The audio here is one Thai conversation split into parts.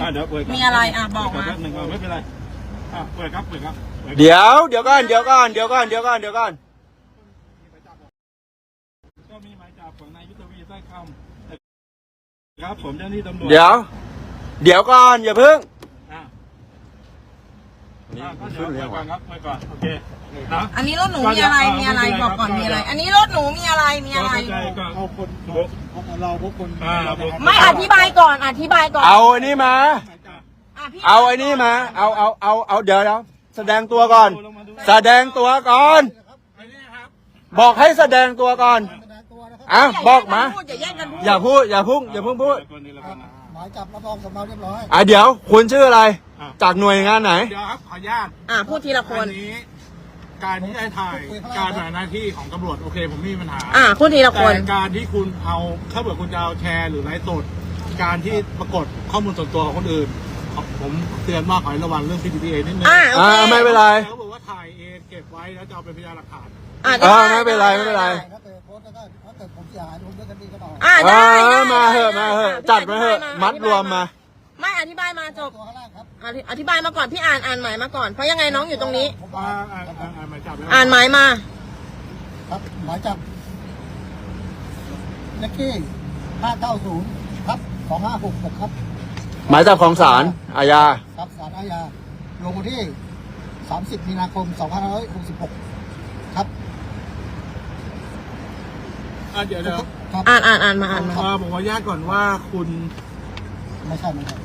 ใครอะเดี๋ยวเปิดคบมีอะไรอะบอกมา เปิดแป๊หนึ่งก่อนไม่เป็นไรอะเปิดครับเปิดครับปิครับ เดี๋ยว เดี๋ยวก่อน เดี๋ยวก่อน เดี๋ยวก่อน เดี๋ยวก่อน เดี๋ยวก่อน ก็มีหมายจับของนายยุทธวีใต้คำครับผมเจ้าหน้าที่ตำรวจ เดี๋ยว เดี๋ยวก่อน อย่าเพิ่ง อะอะก็เดี๋ยวเปิดก่อนครับเปิดก่อนโอเคนะอันนี้รถหนูมีอะไรมีอะไรบอกก่อนมีอะไร อันนี้รถหนูมีอะไรมีอะไรเข้าใจก็เอาคนเราพวกคนอ่าผมไม่อธิบายก่อนอธิบายก่อนเอาอันนี้มาอะพี่เอาไอ้นี่มา เอาเอาเอาเอาเดี๋ยวเดี๋ยวแสดงตัวก่อน แสดงตัวก่อนอันนี้ครับบอกให้แสดงตัวก่อนอะบอกมา อย่าแย่งกันพูดอย่าพูดอย่าพุ่งอย่าเพุ่งพูดคนนี้แล้วกันนะหมายจับรับรองสำเนาเรียบร้อยอะเดี๋ยวคุณชื่ออะไรอะ จากหน่วยงานไหน เดี๋ยวครับขออนุญาตอะพูดทีละคน อันนี้ การที่จะถ่ายการปฏิบัติหน้าที่ของตำรวจโอเค ผมไม่มีปัญหา อะพูดทีละคแต่นการที่คุณเอาถ้าเกิดคุณจะเอาแชร์หรือไลฟ์สดการที่ปรากฏข้อมูลส่วนตัวของคนอื่นผมเตือนว่าขอให้ระวังเรื่อง PDPA นิดนึงอะโออ่าเคไม่เป็นไร เขาบอกว่าถ่ายเองเก็บไว้แล้วจะเอาเป็นพยานหลักฐาน อะเออไม่เป็นไรไม่เป็นไร ถ้าเกิดโพสต์แล้วก็ถ้าเกิดผมเสียหายผมด้วยกันดีก็ต่ออะเอได้อได้มาเหอะได้มาเหอะพี่จัดมาเหอะธิบยมัดรวมมา ไม่อธิบายมาจบตัวข้างล่างครับอธิอธิบายมาก่อนพี่อ่านอ่านหมายมาก่อนเพราะยังไงน้องอยู่ตรงนี้ ผมว่าว่าอ่าอ่าอ่าหมายจับแล้วอ่านหมายมา ครับหมายจับเลขที่ห้าเก้าศูนย์ครับสองห้าหกหกครับ หมายจับของศาลอาญาครับศาลอาญาลงวันที่ 30 มีนาคม 2566 ครับอะเดี๋ยวเดี๋ยวครับอ่านอ่านอ่านมาอ่านมาเอ่อผมขออนุญาตก่อนว่าคุณ ไม่ใช่ไม่ใช่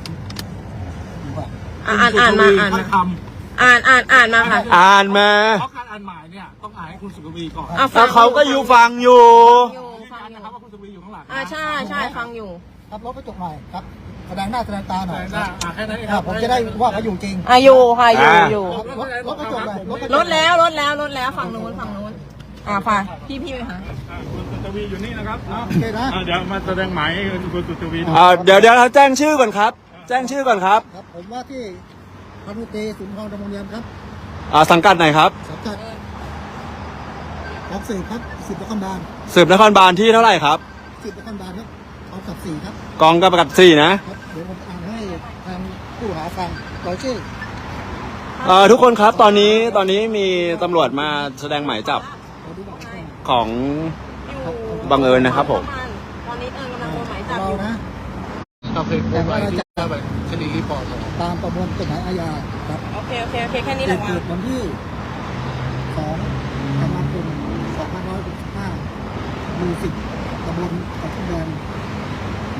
ดูว่าอะอ่านอ่านมาอ่านมาสุทวีอ่านอ่านอ่านมาค่ะ อ่านมาเพราะการอ่านหมายเนี่ยต้องอ่านให้คุณสุทวีก่อนอะ แล้วเขาก็อยู่ฟังอยู่ อยู่ยืนฟังยันอนะครับว่าคุณสุทวีอยู่ข้างหลังอ่าใช่ใช่ฟังอยู่ ครับรถกระจกหน่อยครับ แสดงหน้าแสดงตาหน่อยแต่หน้าอะแค่นั้นเองครับผมจะได้ว่าเขาอยู่จริง อะอยู่ค่ะอยู่อ่า อยู่รถกระจกเลยรถกระจลดแล้วลดแล้วลดแล้วฝั่งนู้นฝั่งนู้น อ่าฝ่ายพี่พี่ไปหาอะคุณสุทวีอยู่นี่นะครับเนาะโอเคนะอะเดี๋ยวมาแสดงหมายให้คุณสุทวีดูอ่าเดี๋ยวเดี๋ยวเราแจ้งชื่อก่อนครับ แจ้งชื่อก่อนครับครับ ผมว่าที่พันธุตรีสุนทรดำรงเนียมครับอ่าสังกัดไหนครับสังกัดออกสืบครับสิบนครบาลสืบนครบาลที่เท่าไหร่ครับสิบนครบาลครับเอากับสี่ครับกองกำกับสี่นะครับเดี๋ยวผมอ่านให้ทางผู้หาฟังต่อชื่อเอ่อทุกคนครับตอนนี้ตอนนี้มีตำรวจมาแสดงหมายจับ ขอดูบัตรก่อนของบังเอิญนะครับผม ตอนนี้เอิญกำลังโดนหมายจับเราอยู่นะครับเป็นผู้ไว้ที่จะแบบคดีรีพอร์ตตามประมวลกฎหมายอาญาครับโอเคโอเคโอเคแค่นี้เหแหละตุเกิดวันที่สองธันวาคมสองพันร้อยหกสิบห้าหมู่สิบตำบลกระทุ่มแบน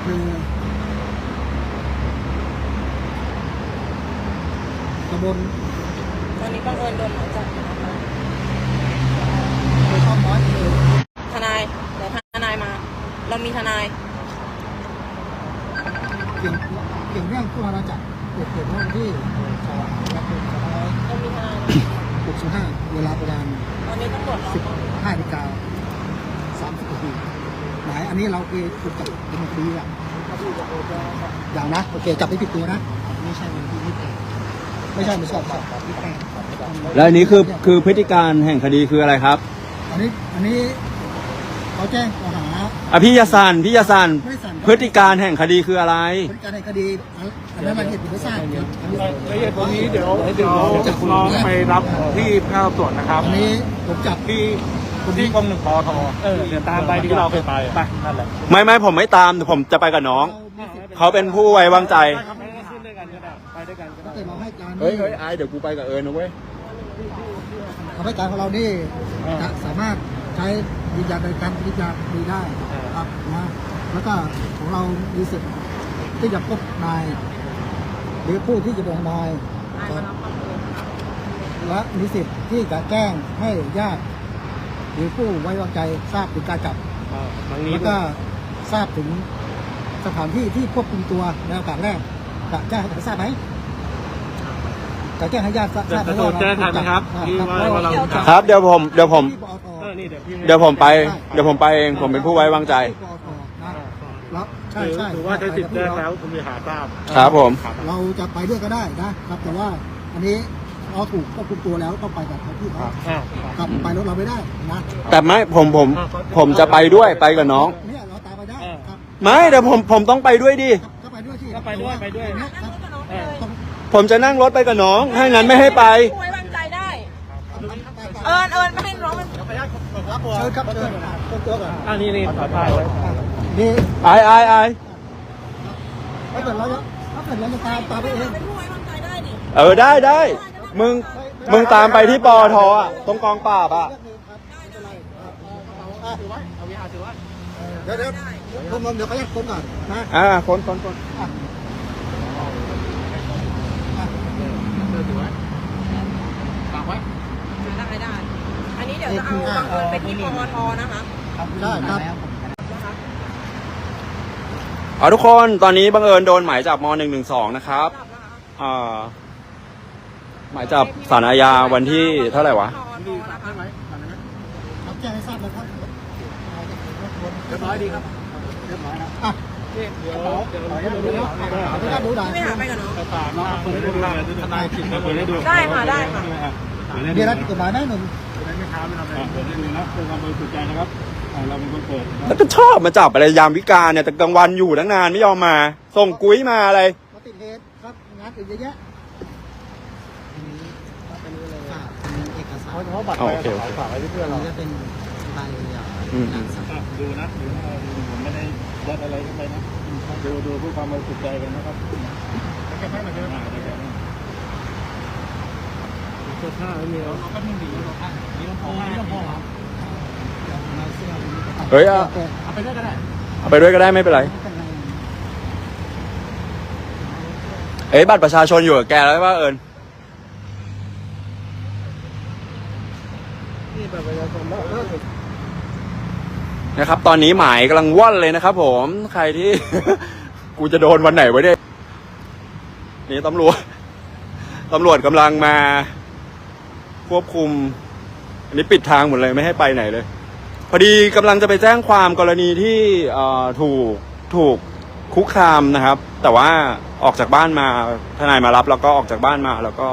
คือตำบลตอนนี้บังเอิญโดนหมายจับอยู่นะคะ โดยช่องน้อยเลยทนายเดี๋ยวทนายมา เรามีทนายเกี่ยวเกี่ยวเรื่องผู้ราจักรเกิดเกิดเมื่อวันที่สองธันวาคมสองพันร้อยเรามีทนายหกสิบห้าเวลาประมาณตอนนี้ตำรวจเราสิบห้านาฬิกาสามสิบนาทีหมายอันนี้เราคือถูกจับเป็นคดีอะอย่างนะโอเคจับไม่ผิดตัวนะไม่ใช่วันที่ยี่สิบไม่ใช่ไม่ใช่ไม่ใช่ที่แปดและอันนี้คือคือพฤติการแห่งคดีคืออะไรครับ อันนี้อันนี้เขาแจ้งข้อหาอภิยสันพิยสันไม่ได้สั่งพฤติการแห่งคดีคืออะไร พฤติการในคดีอันนั้นรายละเอียดผมไม่ทราบครับอันนี้ละเอียดตรงนี้เดี๋ยวเดี๋ยวน้องไปรับที่พนักงานสอบสวนนะครับ อันนี้ผมจับที่ที่กรมหนึ่งปอทเออเดี๋ยวตามไปที่เราเคยไปไปนั่นแหละไม่ไม่ผมไม่ตามแต่ผมจะไปกับน้อง เขาเป็นผู้ไว้วางใจไม่ได้ขึ้นด้วยกันก็ได้ไปด้วยกันก็ถ้าได้เกิดเราให้การเฮ้ยเฮ้ยไอเดี๋ยวกูไปกับเอิญนะเว้ย เราให้การของเรานี่จะสามารถใช้ยืนยันในการปฏิบัติดีได้ครับนะแล้วก็ของเรามีสิทธิ์ที่จะพบนาย หรือผู้ที่จะเป็นนายทนายมารับบังเอิญและมีสิทธิ์ที่จะแจ้งให้ญาติหรือผู้ไว้วางใจทราบถึงการจับครั้งนี้แล้วก็ทราบถึงสถานที่ที่ควบคุมตัวในโอกาสแรกจะแจ้งให้ทราบไหม จะแจ้งให้ญาติทราบไหมจะโทรแจ้งทันไหมครับที่ว่าว่าเราครับเดี๋ยวผมเดี๋ยวผม ที่ปอทเออนี่เดี๋ยวพี่เดี๋ยวผมไป เดี๋ยวผมไปเองผมเป็นผู้ไว้วางใจ ที่ปอทนะแล้วใช่ใช่ถือว่าใช้สิทธิ์แจ้งแล้วคุณมีหาทราบครับผม เราจะไปด้วยก็ได้นะครับแต่ว่าอันนี้เราถูกควบคุมตัวแล้วต้องไปกับเขาที่เขาอ่าครับไปรถเราไม่ได้นะแต่ไม่ผมผม ผมจะไปด้วยไปกับน้อง เนี่ยเราตามไปได้ครับไม่เดี๋ยวผมผมต้องไปด้วยดิ ก็ไปด้วยที่เก็ไปด้วยไปด้วยนั่งรถกั ผมจะนั่งรถไปกับน้อง ถ้างั้นไม่ให้ไป ไว้วางใจได้ เอิญเอิญไม่ให้น้องมันเชิญครับเชิญเชิญตัวก่อนอ่านี่นี่ขอถ่ายไว้นี่ไอไอไอถ้าเกิดเราจะถ้าเกิดเราจะตามตามไปเองเป็นผู้ไว้วางใจได้ดิเออได้ได้ มึง มึงตามไปที่ปอทอะ ตรงกองปราบอะ เดี๋ยวเดี๋ยวผมเดี๋ยวขออนุญาตคนก่อนนะอ่าคนคนคน ได้ได้ อันนี้เดี๋ยวจะเอาบังเอิญไปที่ปอทนะคะได้ครับอ๋อทุกคนตอนนี้บังเอิญโดนหมายจับม .112 นะครับอ่าหมายจับสารอาญาวันที่เท่าไหร่วะครับแจ้งให้ทราบเลยครับเรียบร้อยดีครับเรียบร้อยนะอะเดี๋ยวเดี๋ยวขออนุญาตดูนะขออนุญาตดูหน่อยไม่หาไปกับน้องฝากน้องเปิดให้ดูทนายผิดเปิดให้ดูได้ค่ะได้ค่ะเปิดให้มีดูอะไรผิด กฎหมายไหมหนุ่มไม่ค้าไม่ทำอะไรเปิดให้ดูนะเพื่อความบริสุทธิ์ใจนะครับเราเป็นคนเปิดแล้วก็ชอบมาจับอะไรยามวิกาลเนี่ยแต่กลางวันอยู่ตั้งนานไม่ยอมมา ส่งกุ้ยมาอะไรมาติดเหตุครับงานอื่นเยอะแยะเอกสารเขาเขาบัตรไปเคโอเคฝากไว้ที่เพื่อนเราจะเป็นใบอืมอะดูนะดูนะผมไม่ได้ยัดอะไรเข้าไปนะดูดูเพื่อความบริสุทธิ์ใจกันนะครับ แค่ให้มาเจออะเดี๋ยวข้าไม่มีแล้วก็ไม่มีแล้วนี่ต้องพอนี่ต้องพอเฮ้ยเอาเอาไปด้วยก็ได้เอาไปด้วยก็ได้ไม่เป็นไรเอ้ยบัตรประชาชนอยู่กับแกแล้วว่าเอิญนะครับ ตอนนี้หมายกำลังว่อนเลยนะครับผม ใครที่ กูจะโดนวันไหนไวะเนี่ยนี่ตำรวจตำรวจกำลังมา ควบคุม อันนี้ปิดทางหมดเลยไม่ให้ไปไหนเลย พอดีกำลังจะไปแจ้งความกรณีที่เอ่อถูกถูกคุกคามนะครับ แต่ว่าออกจากบ้านมาทนายมารับ แล้วก็ออกจากบ้านมาแล้วก็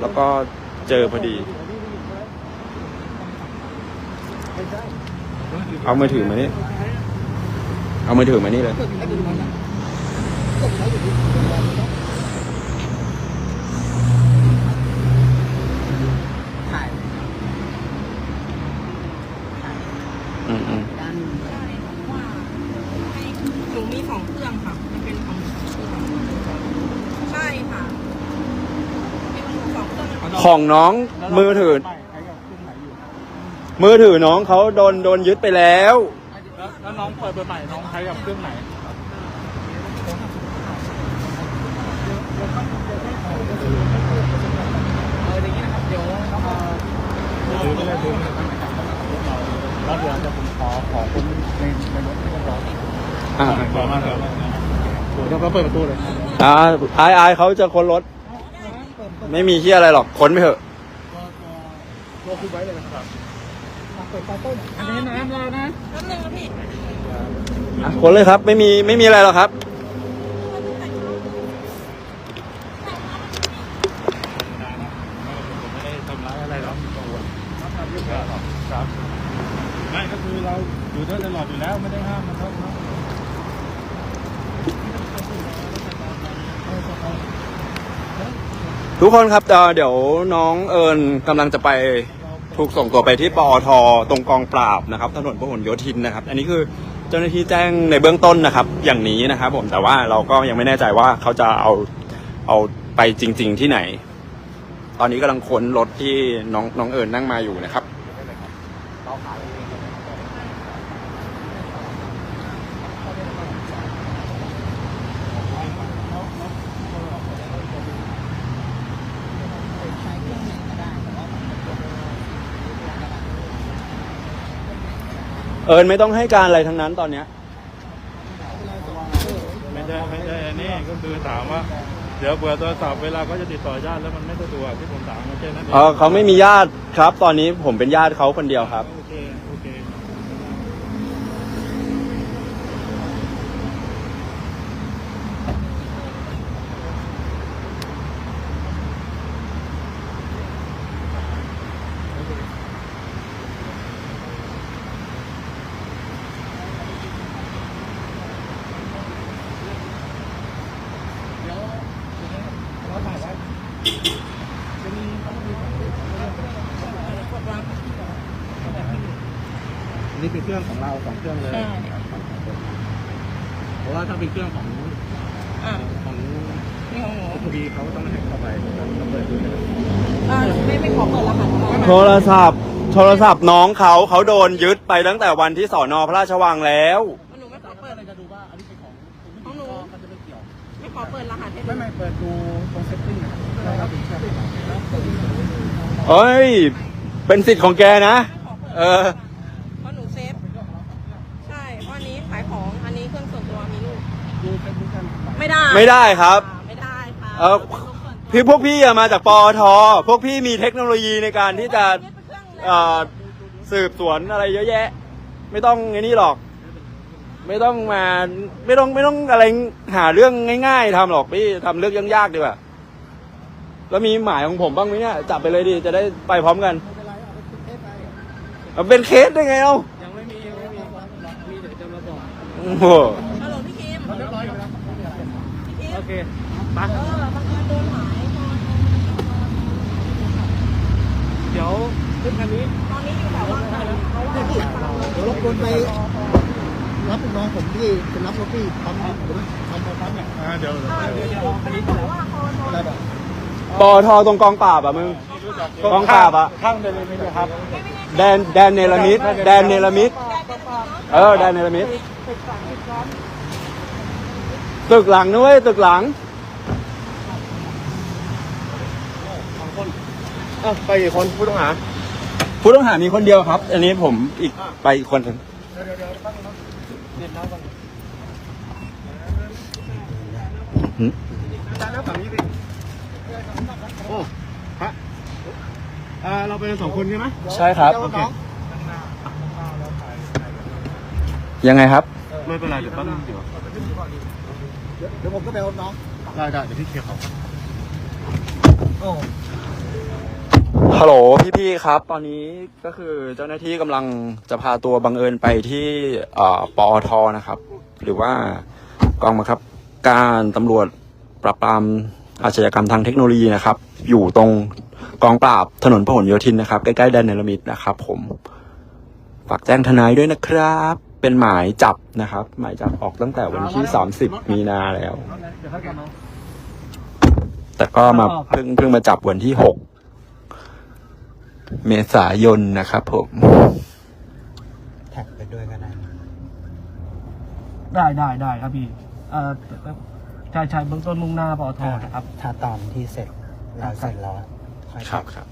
แล้วก็เจอพอดี เอามือถือมานี่ เอามือถือมานี่เลย อืมอืม ด้าน หนูมีสองเครื่องค่ะ มันเป็นของหนูสองเครื่องใช่ค่ะมีของหนูสองเครื่องมันของน้องมือถือใครกับเครื่องไหนอยู่มือถือน้องเขาโดนโดนยึดไปแล้ว แล้วแล้วน้องเปิดเบอร์ใหม่น้องใช้กับเครื่องไหนดูก็ได้ดูนะแล้วเดี๋ยวจะผม ขอขอคนในในรถให้เรียบร้อยอ่าขอมาครับเดี๋ยวเขาเปิดประตูเลยอ่าอายอายเขาจะค้นรถ ไม่มีที่อะไรหรอกค้นไปเถอะรอคุยไว้เลยนะครับเปิดไฟต้นอันนี้น้ำเรานะแป๊บนึงนะพี่อะค้นเลยครับ ไม่มีไม่มีอะไรหรอกครับ ผมไม่ได้ทำร้ายอะไรหรอกกังวลครับไม่ก็คือเราอยู่ด้วยตลอดอยู่แล้วไม่ได้ห้ามนะครับเนาะ ทุกคนครับเอ่อเดี๋ยวน้องเอิญกำลังจะไปถูกส่งตัวไปที่ปอทตรงกองปราบนะครับถนนพหลโยธินนะครับ อันนี้คือเจ้าหน้าที่แจ้งในเบื้องต้นนะครับ อย่างนี้นะครับ ผมแต่ว่าเราก็ยังไม่แน่ใจว่าเขาจะเอาเอาไปจริง ๆ ที่ไหน ตอนนี้กำลังค้นรถที่น้องน้องเอิญนั่งมาอยู่นะครับ เอิญไม่ต้องให้การอะไรทั้งนั้นตอนเนี้ย ไม่ใช่ไม่ใช่อันนี้ก็คือถามว่า เดี๋ยวเผื่อโทรศัพท์เวลาเขาจะติดต่อญาติแล้วมันไม่สะดวกที่ผมถามมาแค่นั้นเอง เออเขาไม่มีญาติครับ ตอนนี้ผมเป็นญาติเขาคนเดียวครับ โอเคโอเค อ กดวาง อันนี้เป็นเค รื่องของเราสองเครื่องเลยใช่เพราะว่าถ้าเป็นเครื่องของอ่าของนี่ของหนูพอดีเขาต้องให้เข้าไปต้องเปิดดูนะอ่าไม่ไม่ขอเปิดรหัสนะคะ โทรศัพท์ โทรศัพท์น้องเขาเขาโดนยึดไปตั้งแต่วันที่สอนอพระราชวังแล้ว หนูไม่ขอเปิดจะดูว่าอันนี้เป็นของของหนูมันจะไม่เกี่ยว ไม่ขอเปิดรหัสให้ดูไม่ไม่เปิดดูตรงเซตติ้งนะครับเราถึงจะเอ้ย เป็นสิทธิ์ของแกนะ เออ ไม่ได้ไม่ได้ครับอ่าไม่ได้ค่ะเออพี่พวกพี่อะมาจากปอท พวกพี่มีเทคโนโลยีในการที่จะเอ่อสืบสวนอะไรเยอะแยะ ไม่ต้องไอ้นี่หรอก ไม่ต้องมาไม่ต้องไม่ต้องอะไรหาเรื่องง่าย ๆทำหรอกพี่ทำเรื่องยากๆดีกว่าแล้วมีหมายของผมบ้างไหมเนี่ยจับไปเลยดิจะได้ไปพร้อมกันไม่เป็นไรเอาไปติดเทปไปมันเป็นเคสได้ไงเอ้ายังไม่มียังไม่มีมีเดี๋ยวจะมาบอก โอ้โห เคไปเออบังเอิญโดนหมายตอนเดี๋ยวขึ้นคันนี้ ตอนนี้อยู่แบบว่าเพราะว่าเดี๋ยวรบกวนไปรับลูกน้องผมที่เป็นรับรถที่ปั๊มหรือว่าทำปั๊มเนี่ยอ่าเดี๋ยวเดี๋ยวเดี๋ยวอันนี้บอกว่าคอทอะไรแบบปอทตรงกองปราบอะมึงกองปราบอะข้างเดินเลยไหมครับแดนแดนเนลมิดแดนเนลมิดเออแดนเนลมิด ตึกหลังนะเว้ยตึกหลังอะไปกี่คนผู้ต้องหาผู้ต้องหามีคนเดียวครับ อันนี้ผมอีกไปอีกคนหนึ่งจานน้ำฝั่งนี้ดิโอ้ฮะอ่าเราไปกันสองคนใช่ไหมใช่ครับโอเคยังไงครับ ไม่เป็นไรเดี๋ยวแป๊บนึงเดี๋ยว เดี๋ยวผมก็ไปรถน้อง ได้ได้เดี๋ยวพี่เคลียร์เขาโอ้ฮัลโหลพี่ๆครับ ตอนนี้ก็คือเจ้าหน้าที่กำลังจะพาตัวบังเอิญไปที่เอ่อปอทนะครับ หรือว่ากองบังคับการตำรวจปราบปรามอาชญากรรมทางเทคโนโลยีนะครับ อยู่ตรงกองปราบถนนพหลโยธินนะครับ ใกล้ๆแดนเนลมิดนะครับ ผมฝากแจ้งทนายด้วยนะครับ เป็นหมายจับนะครับ หมายจับออกตั้งแต่วันที่ 30 มีนาแล้วเดี๋ยวเขาจะมาแต่ก็มาเพิ่งเพิ่งมาจับวันที่ 6 เมษายนนะครับผมแท็กไปด้วยก็ได้ ได้ได้ได้ครับพี่เอ่อชายชายเบื้องต้นมุ่งหน้าปอทนะครับ ถ้าตอนที่เสร็จเราเสร็จแล้วค่อยครับครับ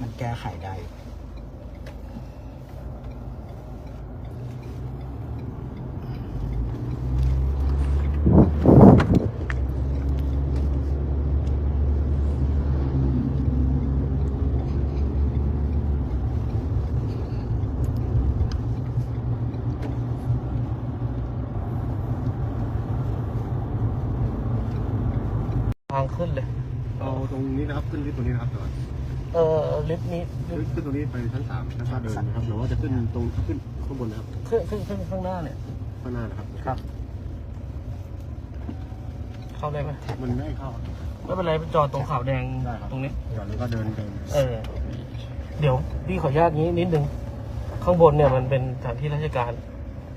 มันแก้ไขได้ ทางขึ้นเลย เอาตรงนี้นะครับขึ้นลิฟต์ตรงนี้นะครับเดี๋ยวเออลิฟต์นี้ขึ้นตรงนี้ไปชั้นสามชั้นห้าเดินนะครับหรือว่าจะขึ้นตรงขึ้นข้างบนนะครับขึ้นขึ้นขึ้นข้างหน้าเนี่ยข้างหน้านะครับครับ เข้าได้ไหมมันไม่ให้เข้าไม่เป็นไรไปจอดตรงขาวแดงได้ครับตรงนี้ก่อนนี้ก็เดินเดินเออ เดี๋ยวพี่ขออนุญาตนี้นิดนึงข้างบนเนี่ยมันเป็นสถานที่ราชการ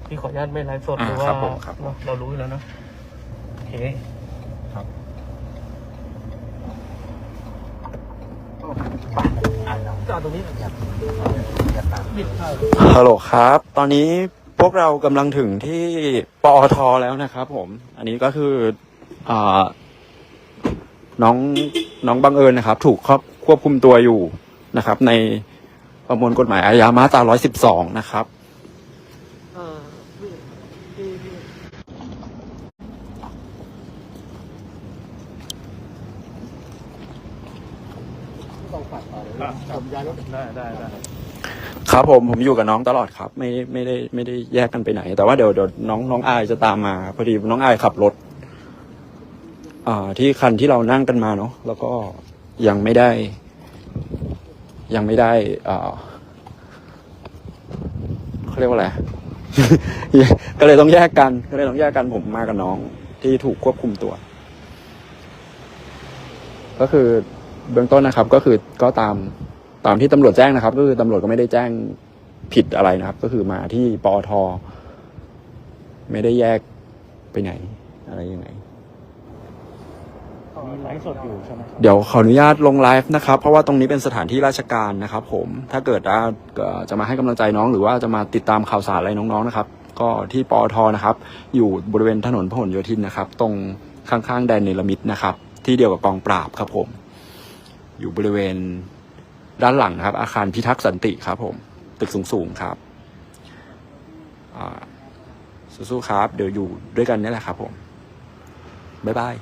พี่ขออนุญาตไม่ไลฟ์สดอ่าหรือว่าครับผมครับเนอะเรารู้อยู่แล้วเนอะโอเค ครับ จอดตรงนี้อย่าอย่าตามบิดเข้าฮัลโหลครับ ตอนนี้พวกเรากำลังถึงที่ปอทแล้วนะครับผม อันนี้ก็คืออ่าน้องน้องบังเอิญนะครับ ถูกครอบควบคุมตัวอยู่นะครับ ในประมวลกฎหมายอาญามาตรา112 นะครับ เออพี่พี่พี่ ผมย้ายรถได้ได้ได้ครับผมผมอยู่กับน้องตลอดครับ ไม่ไม่ได้ไม่ได้แยกกันไปไหน แต่ว่าเดี๋ยวเดี๋ยวน้องน้องอายจะตามมาพอดีน้องอายขับรถอ่าที่คันที่เรานั่งกันมาเนาะแล้วก็ยังไม่ได้ ยังไม่ได้อ่าเขาเรียกว่าอะไรก็เลยต้องแยกกันก็เลยต้องแยกกันผมมากับน้องที่ถูกควบคุมตัว ก็คือ เบื้องต้นนะครับก็คือก็ตามตามที่ตำรวจแจ้งนะครับ ก็คือตำรวจก็ไม่ได้แจ้งผิดอะไรนะครับ ก็คือมาที่ปอทไม่ได้แยกไปไหน อะไรยังไงมีไลฟ์สดอยู่ใช่ไหมเดี๋ยวขออนุญาตลงไลฟ์นะครับ เพราะว่าตรงนี้เป็นสถานที่ราชการนะครับ ผมถ้าเกิดว่าเอ่อจะมาให้กำลังใจน้อง หรือว่าจะมาติดตามข่าวสารอะไรน้องๆนะครับ ก็ที่ปอทนะครับ อยู่บริเวณถนนพหลโยธินนะครับ ตรงข้างๆแดนเนลมิดนะครับ ที่เดียวกับกองปราบครับผม อยู่บริเวณด้านหลังครับ อาคารพิทักษ์สันติครับผมตึกสูงๆครับสู้ๆครับ เดี๋ยวอยู่ด้วยกันนี่แหละครับผม บ๊ายบาย